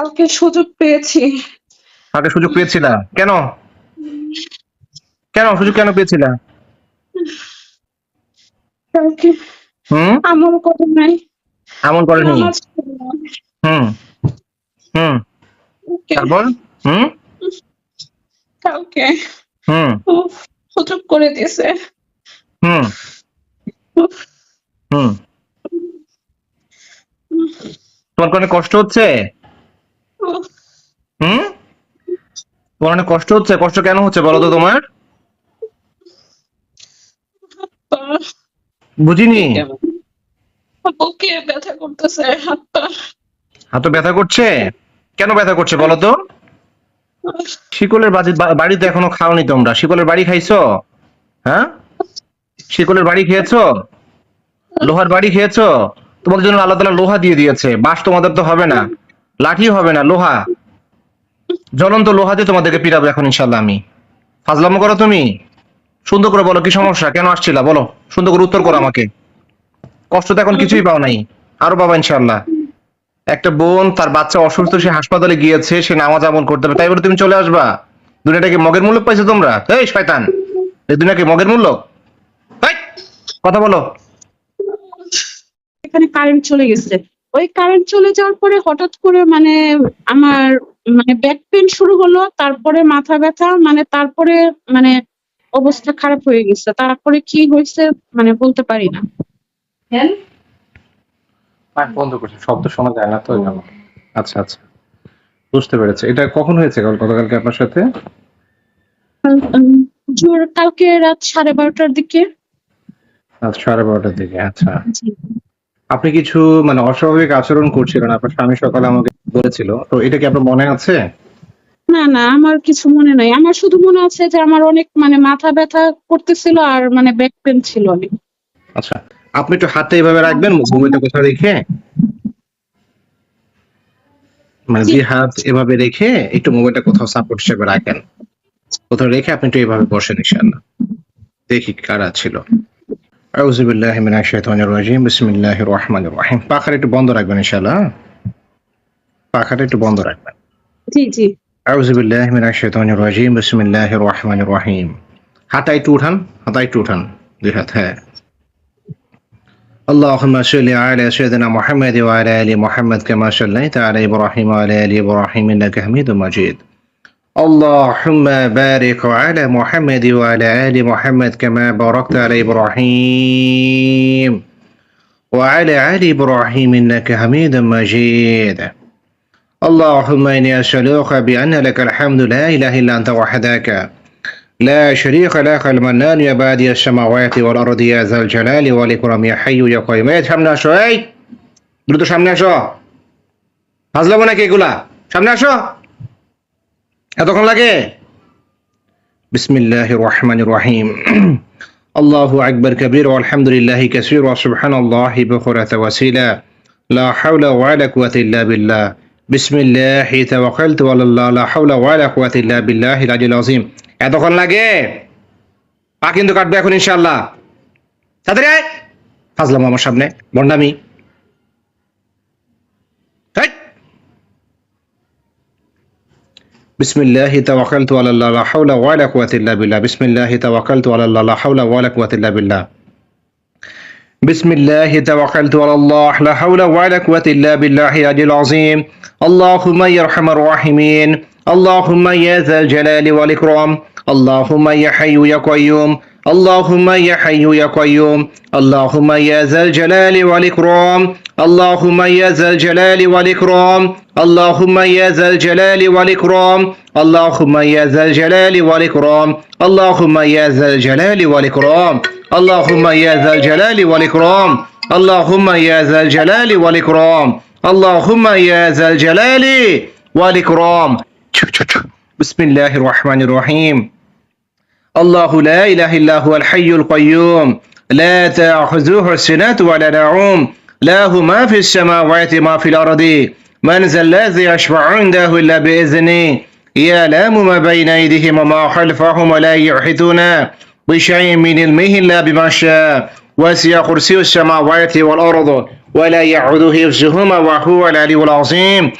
কালকে সুযোগ পেয়েছি। আগে সুযোগ পেয়েছিলা? কেন? কেন সুযোগ কেন পেয়েছিলা? কালকে হুম? আমল করে নাই। নামাজ নাই। হুম। হুম। তারপর? হুম? কালকে হুম। সুযোগ করে দিয়েছে। হুম। হুম। তোমার কোনো কষ্ট হচ্ছে? হুম? তোমার অনেক কষ্ট হচ্ছে। কষ্ট কেন হচ্ছে বলো তো তোমার? বুঝিনি। বুকে ব্যথা করতেছে হাত পা হাতে ব্যথা করছে? কেন ব্যথা করছে বলো তো? শিকলের বাড়িতে এখনও খাওনি তোমরা। শিকলের বাড়ি খাইছো? হ্যাঁ? শিকলের বাড়ি খেয়েছো? লোহার বাড়ি খেয়েছো? তোমাদের জন্য আল্লাহ তালা লোহা দিয়ে দিয়েছে। বাঁশ তোমাদের তো হবে না। লাঠি হবে না, লোহা। জ্বলন্ত লোহা দিয়ে তোমাদেরকে পিটাবো এখন ইনশাল্লাহ আমি। ফাজলামো করো তুমি। সুন্দর করে বলো, কি সমস্যা? কেন আসছিলা? বলো, সুন্দর করে উত্তর করো আমাকে। কষ্ট তো এখন কিছুই পাও নাই। আরও পাবা ইনশাল্লাহ একটা বোন, তার বাচ্চা অসুস্থ, সে হাসপাতালে গিয়েছে, সে নামাজ আমল করতে হবে তাই বলে তুমি চলে আসবা? দুনিয়াটা কি মগের মূল্য পাইছো তোমরা? এই শয়তান! এই দুনিয়া কি মগের মূল্য? কথা বলো। এখানে কারেন্ট চলে গেছে। ওই কারেন্ট চলে যাওয়ার পরে হঠাৎ করে মানে আমার মানে ব্যাক পেন শুরু হলো তারপরে মাথা ব্যথা মানে তারপরে মানে অবস্থা খারাপ হয়ে গেছে। তারপরে কি হয়েছে মানে বলতে পারি না। বন্ধ করছি শব্দ শোনা যায় না তো আচ্ছা আচ্ছা। বুঝতে পেরেছি। এটা কখন হয়েছে কাল গতকালকে আপনার সাথে? কালকে রাত সাড়ে বারোটার দিকে। আজ সাড়ে বারোটার দিকে আচ্ছা। আপনি কিছু মানে অস্বাভাবিক আচরণ করছিলেন আপনার স্বামী সকালে আমাকে বলেছিল তো এটা কি আপনার মনে আছে? না না আমার কিছু মনে নাই। আমার শুধু মনে আছে যে আমার অনেক মানে মাথা ব্যথা করতেছিল আর মানে ব্যাক পেন ছিল অনেক। আচ্ছা আপনি একটু হাতে এভাবে রাখবেন মুভিটা কোথাও রেখে? মানে। যে হাত এভাবে রেখে একটু মোবাইলটা কোথাও সাপোর্ট হিসেবে রাখেন। কোথাও রেখে আপনি একটু এইভাবে বসেন ইনশাআল্লাহ। দেখি কারা ছিল। আউযু বিল্লাহি মিনাশ শাইতানির রাজিম বিসমিল্লাহির রহমানির রহিম পাখাটা একটু বন্ধ রাখবেন ইনশাআল্লাহ হ্যাঁ? পাখাটা একটু বন্ধ রাখবেন জি জি আউযু বিল্লাহি মিনাশ শাইতানির রাজিম বিসমিল্লাহির রহমানির রহিম হাতটা একটু উঠান হাতটা একটু উঠান দুই হাত হ্যাঁ اللهم صل على سيدنا محمد وعلى ال محمد كما صليت على ابراهيم وعلى ال ابراهيم انك حميد مجيد اللهم بارك على محمد وعلى ال محمد كما باركت على ابراهيم وعلى ال ابراهيم انك حميد مجيد اللهم اني اسالك بان لك الحمد لا اله الا انت وحدك لا شريك لك المنان يا بادي السماوات والأرض يا ذا الجلال والإكرام يا حي يا قيوم এই সামনে আসো এই দ্রুত সামনে আসো হাজলাবো নাকি এগুলা সামনে আসো এতক্ষণ লাগে? বিসমিল্লাহ রহমান রহিম। আল্লাহ আকবর কবির আলহামদুলিল্লাহ কসির ওসবহান আল্লাহ বখরাত ওয়াসিলা। লা হাওলা ওয়ালা কুওয়াতা ইল্লা বিল্লাহ। বিসমিল্লাহ তাওয়াক্কালতু আলাল্লাহ লা হাওলা ওয়ালা কুওয়াতা ইল্লা বিল্লাহিল আলিল আযীম। এতক্ষণ লাগে? পা কিন্তু কাটবে এখন ইনশাআল্লাহ। তাড়াতাড়ি আয়। ফাজলাম আমার সামনে। বন্ডামি। بسم الله توكلت على الله لا حول ولا قوة إلا بالله بسم الله توكلت على الله لا حول ولا قوة إلا بالله بسم الله توكلت على الله لا حول ولا قوة إلا بالله العلي العظيم اللهم يا أرحم الراحمين اللهم يا ذا الجلال والإكرام اللهم يا حي يا قيوم اللهم يا حي يا قيوم اللهم يا ذا الجلال والإكرام اللهم يا ذا الجلال والإكرام. اللهم يا ذا الجلال والإكرام. اللهم يا ذا الجلال والإكرام. اللهم يا ذا الجلال والإكرام. اللهم يا ذا الجلال والإكرام. اللهم يا ذا الجلال والإكرام. اللهم يا ذا الجلال والإكرام. بسم الله الرحمن الرحيم. الله لا إله إلا هو الحي القيوم. لا تأخذه السنة ولا نعوم. له ما في السماوات ما في الأرض. من ذا الذي يشفع عنده إلا بإذنه. يعلم ما بين أيديهم وما خلفهم ولا يحيطون بشيء من علمه إلا بما شاء. وسع كرسي السماوات والأرض ولا يعود حفظهما وهو العلي العظيم.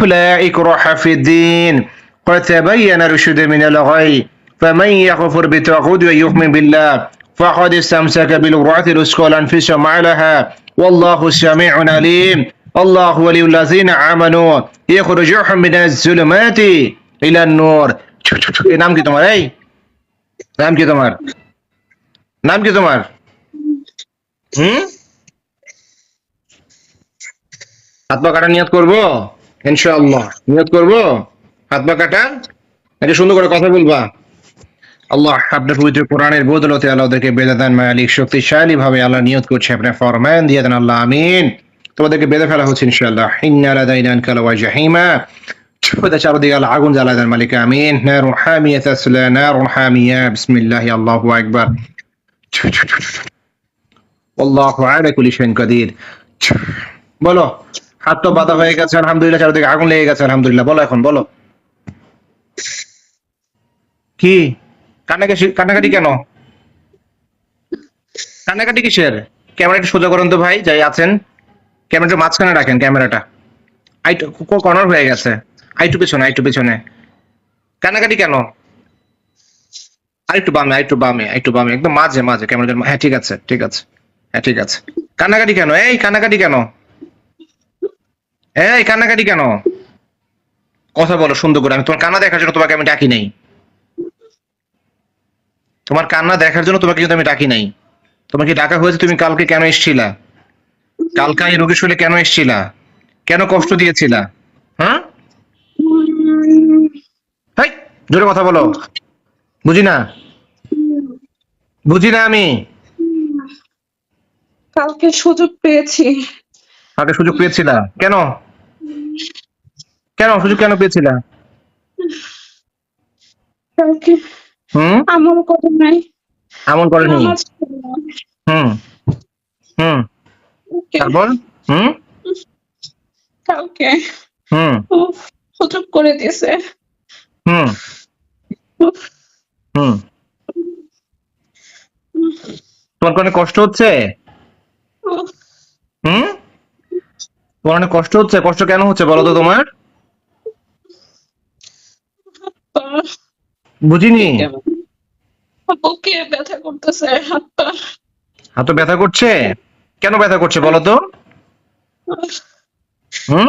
لا إكراه في الدين. قد تبين الرشد من الغي. فمن يغفر بالطاغوت ويؤمن بالله فقد استمسك بالعروة الوثقى لا انفصام لها والله سميع عليم الله ولي الذين آمنوا يخرجهم من الظلمات إلى النور এই নাম কি তোমার এই নাম কি তোমার নাম কি তোমার হুম হাত পা কাটা নিয়ত করবো ইনশাআল্লাহ নিয়ত করবো হাত পা কাটা এটা সুন্দর করে কথা বলবা আল্লাহ আপনার পবিত্র কোরআনের বদলতে আল্লাহ ওদেরকে বেঁধে দেন মালিক শক্তিশালী ভাবে আল্লাহ নিয়ত করছে, আপনার ফরমান দিয়ে দেন আল্লাহ, আমিন। তোমাদেরকে বেঁধে ফেলা হচ্ছে ইনশাআল্লাহ। দাইনান জাহিমা। আল্লাহ বলো তো বাধা হয়ে গেছে, আলহামদুলিল্লাহ আগুন লেগে গেছে, আলহামদুলিল্লাহ। বলো এখন, বলো। কি? কান্নাকাটি কান্নাকাটি কেন? কান্নাকাটি কিসের? ক্যামেরাটা সোজা করুন তো ভাই, যাই আছেন। ক্যামেরাটা মাঝখানে রাখেন ক্যামেরাটা। আইটু কর্নার হয়ে গেছে। আইটু পেছনে আইটু পেছনে। কান্নাকাটি কেন? আরেকটু বামে আরেকটু বামে আরেকটু বামে। একদম মাঝে মাঝে। ক্যামেরা হ্যাঁ ঠিক আছে ঠিক আছে। হ্যাঁ ঠিক আছে। কান্নাকাটি কেন? এই, কান্নাকাটি কেন? এই, কান্নাকাটি কেন? কথা বলো সুন্দর করে, আমি তোমার কান্না দেখার জন্য তোমাকে আমি ডাকি নাই। তোমার কান্না দেখার জন্য তোমাকে কিন্তু আমি ডাকি নাই। তোমাকে ডাকা হয়েছে তুমি কালকে কেন এসেছিলা? কালকে এই রোগীর শরীরে কেন এসেছিলা? কেন কষ্ট দিয়েছিলা? হ্যাঁ? হাই জোরে কথা বলো। বুঝি না? বুঝি না আমি? কালকে সুযোগ পেয়েছি। আগে সুযোগ পেয়েছিলা? কেন? কেন সুযোগ কেন পেয়েছিলা? কালকে হুম? আমল করে নাই। করেনি। নামাজ পড়লাম। হুম। হুম তারপর? হুম? কালকে হুম। উফ, করে দিয়েছে। হুম। হুম। তোমার কোনো কষ্ট হচ্ছে? হুম? তোমার অনেক কষ্ট হচ্ছে। কষ্ট কেন হচ্ছে বলো তো তোমার? বুঝিনি? বুকে ব্যথা করতেছে হাত পা। হাতে ব্যথা করছে? কেন ব্যথা করছে বলো তো? হুম?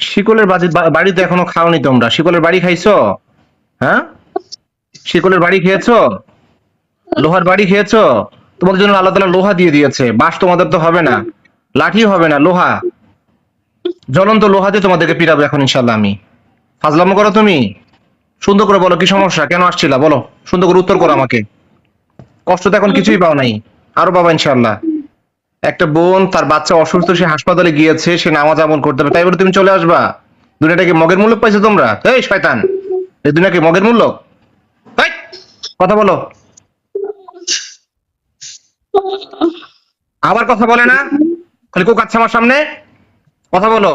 শিকলের বাড়িতে এখনও খাওনি তোমরা। শিকলের বাড়ি খাইছো? হ্যাঁ? শিকলের বাড়ি খেয়েছো? লোহার বাড়ি খেয়েছো? তোমাদের জন্য আল্লাহ লোহা দিয়ে দিয়েছে। বাঁশ তোমাদের তো হবে না। লাঠি হবে না লোহা। জ্বলন্ত লোহা দিয়ে তোমাদেরকে পিরাবো এখন ইনশাল্লাহ আমি। ফাজলামো করো তুমি। সুন্দর করে বলো, কি সমস্যা? কেন আসছিলা? বলো, সুন্দর করে উত্তর করো আমাকে। কষ্ট তো এখন কিছুই পাও নাই। আরও পাবা ইনশাল্লাহ একটা বোন, তার বাচ্চা অসুস্থ, সে হাসপাতালে গিয়েছে, সে নামাজ আমল করতে পারে। তাই বলে তুমি চলে আসবা? দুনিয়াটাকে মগের মূল্য পাইছো তোমরা? এই শয়তান! এই দুনিয়াকে মগের মূল্য? কথা বলো। আবার কথা বলে না? খালি কোক আছে আমার সামনে? কথা বলো।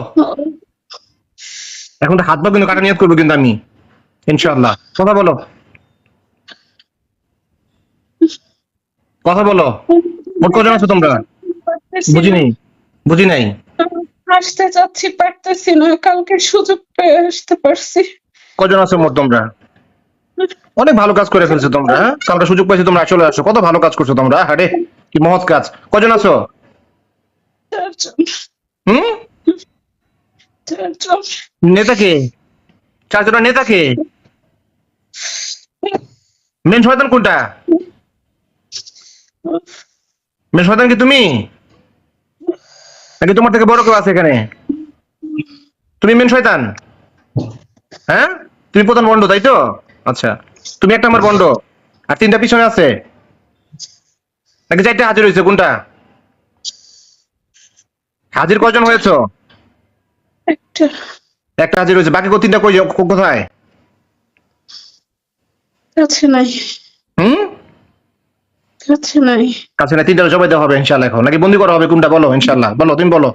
এখন তো হাত পা কিন্তু কাটা নিয়ত করব কিন্তু আমি ইনশাআল্লাহ। কথা বলো। কথা বলো। মোট কজন আছো তোমরা? বুঝি নাই। বুঝি নাই। আসতে যাচ্ছি পারতেছি না। কালকে সুযোগ পেয়ে আসতে পারছি। কজন আছো মোট তোমরা? অনেক ভালো কাজ করে ফেলছো তোমরা হ্যাঁ? কালকে সুযোগ পাইছো তোমরা চলে আসো। কত ভালো কাজ করছ তোমরা হারে কি মহৎ কাজ। কজন আছো? হুম? কি? তুমি? নাকি তোমার থেকে বড় কেউ আছে এখানে? তুমি মেন শয়তান? হ্যাঁ? তুমি প্রধান বন্ড তাই তো? আচ্ছা তুমি একটা আমার বন্ড আর তিনটা পিছনে আছে। নাকি চারটে হাজির হয়েছে, কোনটা? হাজির কজন হয়েছো? একটা। একটা হাজির হয়েছে। বাকি তিনটা কই কোথায়? কাছে নাই। হুম? কাছে নাই। কাছে না তিনটা জবাই দেওয়া হবে ইনশাল্লাহ এখন। নাকি বন্দি করা হবে? কোনটা বলো ইনশাল্লাহ বলো তুমি বলো।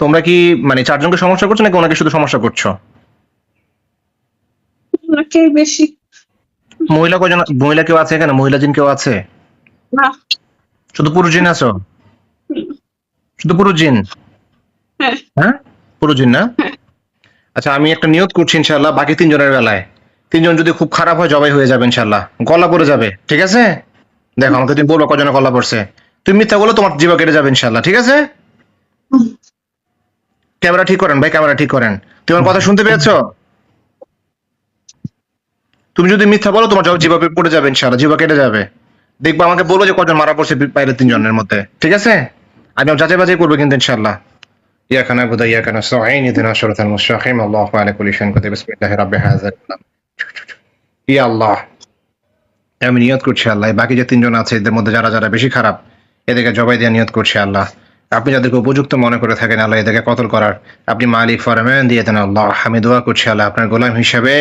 তোমরা কি মানে চারজনকে সমস্যা করছ নাকি ওনাকে শুধু সমস্যা করছ? ওনাকে বেশি। মহিলা কজন মহিলা কেউ আছে এখানে? মহিলা জিন কেউ আছে? না। শুধু পুরুষ জিন আছো? শুধু পুরুষ জিন? হ্যাঁ? পুরুষ জিন না? আচ্ছা আমি একটা নিয়ত করছি ইনশাল্লাহ বাকি তিনজনের বেলায়। তিনজন যদি খুব খারাপ হয়, জবাই হয়ে যাবে ইনশাল্লাহ গলা পড়ে যাবে, ঠিক আছে? দেখো আমাকে তুমি বলব কজনে গলা পড়ছে। তুমি মিথ্যা বলো, তোমার জীবা কেটে যাবে ইনশাল্লাহ ঠিক আছে? ক্যামেরা ঠিক করেন, ভাই, ক্যামেরা ঠিক করেন। তুমি আমার কথা শুনতে পেয়েছ? তুমি যদি মিথ্যা বলো, তোমার জীবা পড়ে যাবে ইনশাল্লাহ জীবা কেটে যাবে। দেখব আমাকে বলব যে কজন মারা পড়ছে বাইরে তিনজনের মধ্যে, ঠিক আছে? আমি যাচাই বাছাই করবো কিন্তু ইনশাল্লাহ إياك نعبد وإياك نستعين اهدنا الصراط المستقيم الله على كل شيء قدير بسم الله رب هذا الكلام ইয়া আল্লাহ আমি নিয়ত করছি আল্লাহ এই বাকি যে তিনজন আছে এদের মধ্যে যারা যারা বেশি খারাপ এদেরকে জবাই দিয়ে নিয়ত করছি আল্লাহ আপনি যাদেরকে উপযুক্ত মনে করে থাকেন আল্লাহ এদেরকে কতল করার আপনি মালিক ফরমান দিয়ে দেন আল্লাহ আমি দোয়া করছি আল্লাহ আপনার গোলাম হিসেবে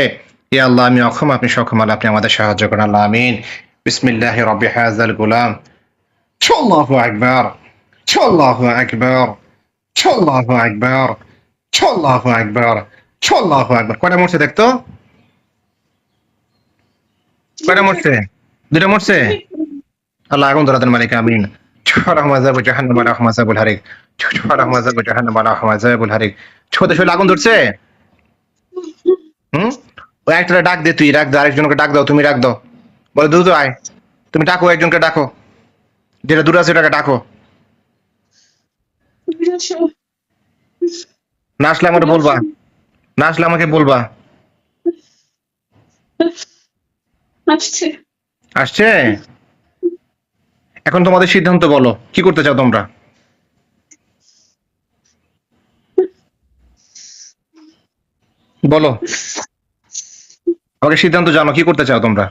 ইয়া আল্লাহ আমি অক্ষম আপনি সক্ষম আল্লাহ আপনি আমাদের সাহায্য করেন আল্লাহ আমিন বিসমিল্লাহ রব্বি হাজাল গোলাম আল্লাহু আকবার আল্লাহু আকবার আল্লাহু আকবার আল্লাহু আকবার আল্লাহু আকবার। কয়টা মরছে দেখতো কয়টা মরছে? দুটা মরছে? আল্লাহ আগুন ধরাতেন মালিক, আমিন। আগুন ধরছে? হুম? ওই একটা ডাক দে তুই, ডাক দে, আরেকজনকে ডাক দাও, তুমি ডাক দাও। বলে দ্রুত আয়, তুমি ডাকো, একজনকে ডাকো। যেটা দূরে আছে ওটাকে ডাকো। না আসলে আমাকে বলবা। না আসলে আমাকে বলবা। আসছে। আসছে? এখন তোমাদের সিদ্ধান্ত বলো কি করতে চাও তোমরা? বলো। আমাকে সিদ্ধান্ত জানো কি করতে চাও তোমরা?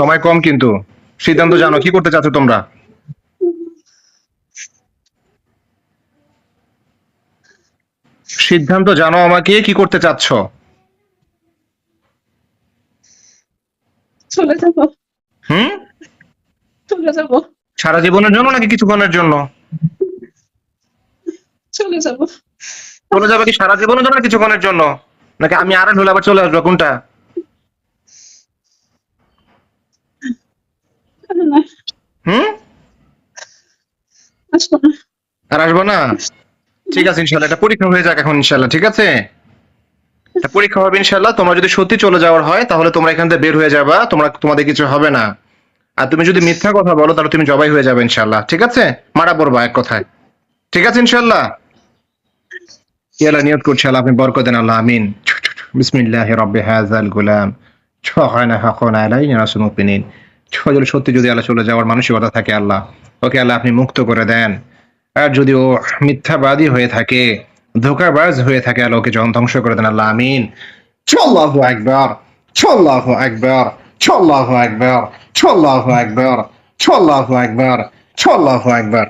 সময় কম কিন্তু। সিদ্ধান্ত জানো কি করতে চাচ্ছ তোমরা? সিদ্ধান্ত জানো আমাকে কি করতে চাচ্ছ? চলে যাব। হুম? চলে যাব। সারা জীবনের জন্য নাকি কিছুক্ষণের জন্য? চলে যাব। চলে যাবে কি সারা জীবনের জন্য কিছুক্ষণের জন্য? নাকি আমি আর হলে আবার চলে আসব কোনটা? হুম? আর আসব না? ঠিক আছে ইনশাল্লাহ। এটা পরীক্ষা হয়ে যাক এখন ইনশাল্লাহ ঠিক আছে? এটা পরীক্ষা হবে ইনশাল্লাহ। তোমরা যদি সত্যি চলে যাওয়ার হয় তাহলে তোমরা এখান থেকে বের হয়ে যাবা। তোমরা তোমাদের কিছু হবে না। আর তুমি যদি মিথ্যা কথা বলো তাহলে তুমি জবাই হয়ে যাবে ইনশাল্লাহ। ঠিক আছে? মারা পড়বা এক কথায়। ঠিক আছে ইনশাল্লাহ? ইয়ালা নিয়ত করছি আল্লাহ আপনি বরকত দেন আল্লাহ আমিন। বিসমিল্লাহ রব্বি হাজাল গুলাম। ছখানা ছজন সত্যি যদি আল্লাহ চলে যাওয়ার মানসিকতা থাকে আল্লাহ, ওকে আল্লাহ আপনি মুক্ত করে দেন। আর যদি ও মিথ্যাবাদী হয়ে থাকে, ধোকাবাজ হয়ে থাকে, আল্লাহ ওকে জন ধ্বংস করে দেন, আল্লাহ আমিন। আল্লাহু আকবার আল্লাহু আকবার আল্লাহু আকবার আল্লাহু আকবার আল্লাহু আকবার আল্লাহু আকবার।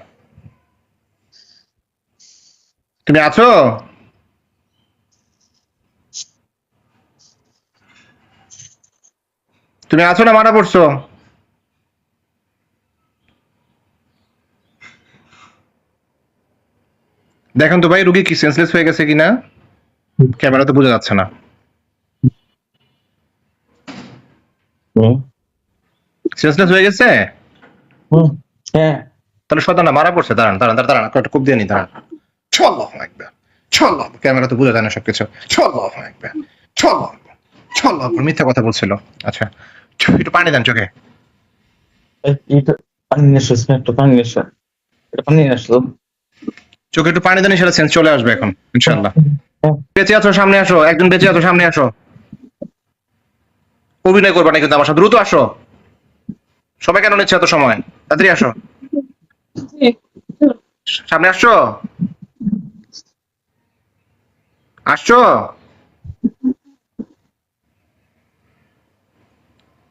তুমি আছো? তুমি আছো না মারা পড়ছো? দেখেন তো ভাই রুগী কি সেন্সলেস হয়ে গেছে কিনা? ক্যামেরা তো বোঝা যাচ্ছে না। সেন্সলেস হয়ে গেছে? হ্যাঁ। তাহলে সদা না মারা পড়ছে দাঁড়ান দাঁড়ান দাঁড়ান একটা খুব দিয়ে নি দাঁড়ান। চলো একবার চলো ক্যামেরা তো বোঝা যায় না সবকিছু। চলো একবার চলো চলো মিথ্যা কথা বলছিল। আচ্ছা একটু পানি দেন চোখে। পানি নিয়ে একটু পানি নিয়ে এটা পানি নিয়ে আসো। চোখে একটু পানি দেন সেটা সেন্স চলে আসবে এখন, ইনশাল্লাহ। বেঁচে আছো, সামনে আসো, একজন বেঁচে আছো, সামনে আসো। অভিনয় করবে না কিন্তু আমার সাথে? দ্রুত আসো। সবাই কেন নিচ্ছে এত সময়? তাড়াতাড়ি আসো। সামনে আসছো? আসছো?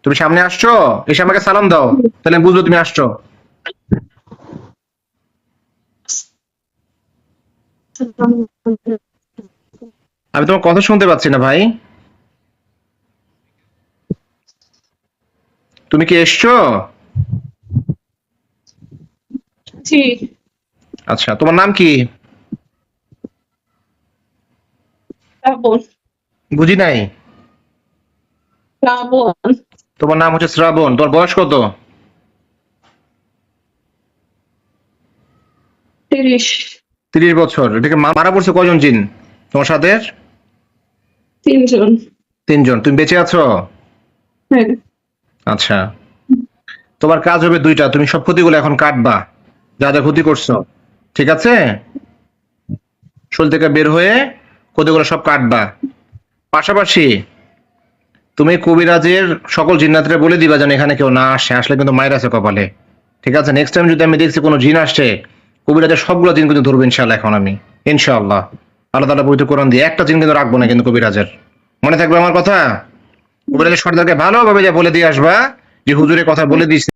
তুমি সামনে আসছো? এসে আমাকে সালাম দাও, তাহলে বুঝব তুমি আসছো। আমি তোমার কথা শুনতে পাচ্ছি না ভাই। তুমি কি এসছো? জি। আচ্ছা তোমার নাম কি? বুঝি নাই? তোমার নাম হচ্ছে শ্রাবণ। তোমার বয়স কত? তিরিশ। তিরিশ বছর। এটাকে মারা পড়ছে কয়জন জিন? তোমার সাথে তিনজন। তিনজন। তুমি বেঁচে আছো? হ্যাঁ। আচ্ছা। তোমার কাজ হবে দুইটা। তুমি সব ক্ষতিগুলো এখন কাটবা। যা যা ক্ষতি করছ। ঠিক আছে? শরীর থেকে বের হয়ে ক্ষতিগুলো সব কাটবা। পাশাপাশি তুমি কবিরাজের সকল জিন্নাতরে বলে দিবা যেন এখানে কেউ না আসে। আসলে কিন্তু মায়ের আছে কপালে। ঠিক আছে? নেক্সট টাইম যদি আমি দেখছি কোনো জিন আসছে কবিরাজের সবগুলো দিন কিন্তু ধরবো ইনশাল্লাহ এখন আমি। ইনশাআল্লাহ। আল্লাহ তালা পবিত্র কোরআন দিয়ে একটা জিন কিন্তু রাখব না কিন্তু কবিরাজের। মনে থাকবে আমার কথা? কবিরাজের সর্দারকে ভালোভাবে যা বলে দিয়ে আসবা, যে হুজুরের কথা বলে দিয়েছে।